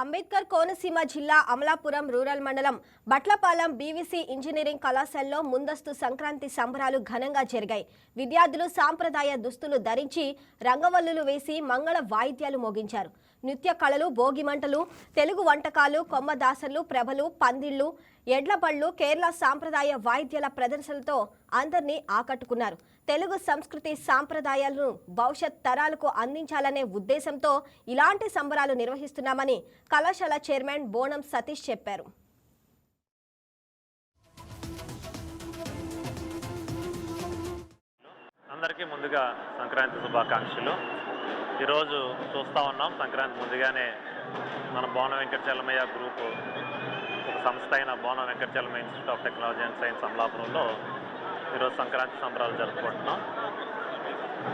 అంబేద్కర్ కోనసీమ జిల్లా అమలాపురం రూరల్ మండలం బట్లపాలెం BVC engineering కళాశాలలో ముందస్తు సంక్రాంతి సంబరాలు ఘనంగా జరిగాయి. విద్యార్థులు సాంప్రదాయ దుస్తులు ధరించి రంగవల్లులు వేసి మంగళ వాయిద్యాలు మోగించారు. నృత్య కళలు భోగిమంటలు తెలుగు వంటకాలు కొమ్మదాసర్లు ప్రభలు పందిళ్ళు ఎడ్లబళ్ళు కేరళ సాంప్రదాయ వాయిద్యాల ప్రదర్శనలతో అందరినీ ఆకట్టుకున్నారు. తెలుగు సంస్కృతి సాంప్రదాయాలను భవిష్యత్ తరాలకు అందించాలనే ఉద్దేశంతో ఇలాంటి సంబరాలు నిర్వహిస్తున్నామని కళాశాల చైర్మన్ బోనం సతీష్ చెప్పారు. అందరికీ ముందుగా సంక్రాంతి శుభాకాంక్షలు. ఈరోజు చూస్తూ ఉన్నాం. సంక్రాంతి ముందుగానే మన బోన వెంకటచలమయ్య గ్రూపు ఒక సంస్థ అయిన Bona Venkatachalamayya institute of technology and science అమలాపురంలో ఈరోజు సంక్రాంతి సంబరాలు జరుపుకుంటున్నాం.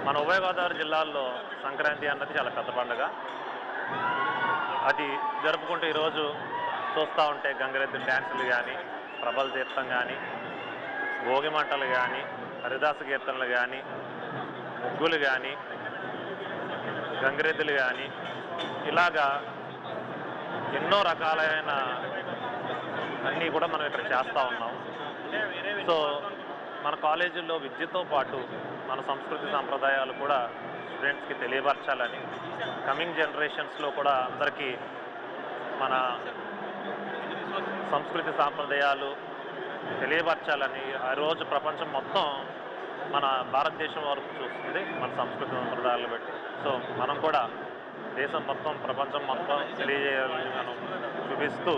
మన ఉభయ గోదావరి జిల్లాల్లో సంక్రాంతి అన్నది చాలా పెద్ద పండుగ. అది జరుపుకుంటూ ఈరోజు చూస్తూ ఉంటే గంగరెద్దు డ్యాన్సులు కానీ ప్రబల తీర్థం కానీ భోగి మంటలు కానీ హరిదాస కీర్తనలు కానీ ముగ్గులు కానీ గంగిరెద్దులు కానీ ఇలాగా ఎన్నో రకాలైన అన్నీ కూడా మనం ఇక్కడ చేస్తూ ఉన్నాం. సో మన కాలేజీల్లో విద్యతో పాటు మన సంస్కృతి సాంప్రదాయాలు కూడా స్టూడెంట్స్కి తెలియపరచాలని కమింగ్ జనరేషన్స్లో కూడా అందరికీ మన సంస్కృతి సాంప్రదాయాలు తెలియపరచాలని ఆ రోజు ప్రపంచం మొత్తం మన భారతదేశం వరకు చూస్తుంది మన సంస్కృతి సంప్రదాయాలు బట్టి. సో మనం కూడా దేశం మొత్తం ప్రపంచం మొత్తం తెలియజేయాలని మనం చూపిస్తూ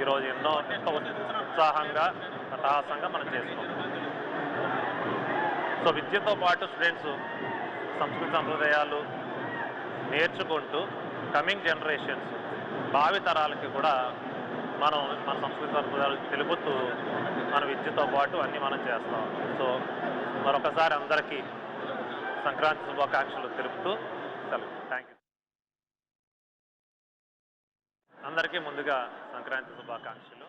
ఈరోజు ఎన్నో ఎంతో ఉత్సాహంగా అట్టహాసంగా మనం చేసుకుంటాం సో విద్యతో పాటు స్టూడెంట్స్ సంస్కృతి సంప్రదాయాలు నేర్చుకుంటూ కమింగ్ జనరేషన్స్ భావి తరాలకి కూడా మనం మన సంస్కృతి సంప్రదాయాలు తెలుపుతూ మన విద్యతో పాటు అన్నీ మనం చేస్తాం. సో మరొకసారి అందరికీ సంక్రాంతి శుభాకాంక్షలు తెలుపుతూ సెలవు. థ్యాంక్ యూ అందరికీ ముందుగా సంక్రాంతి శుభాకాంక్షలు.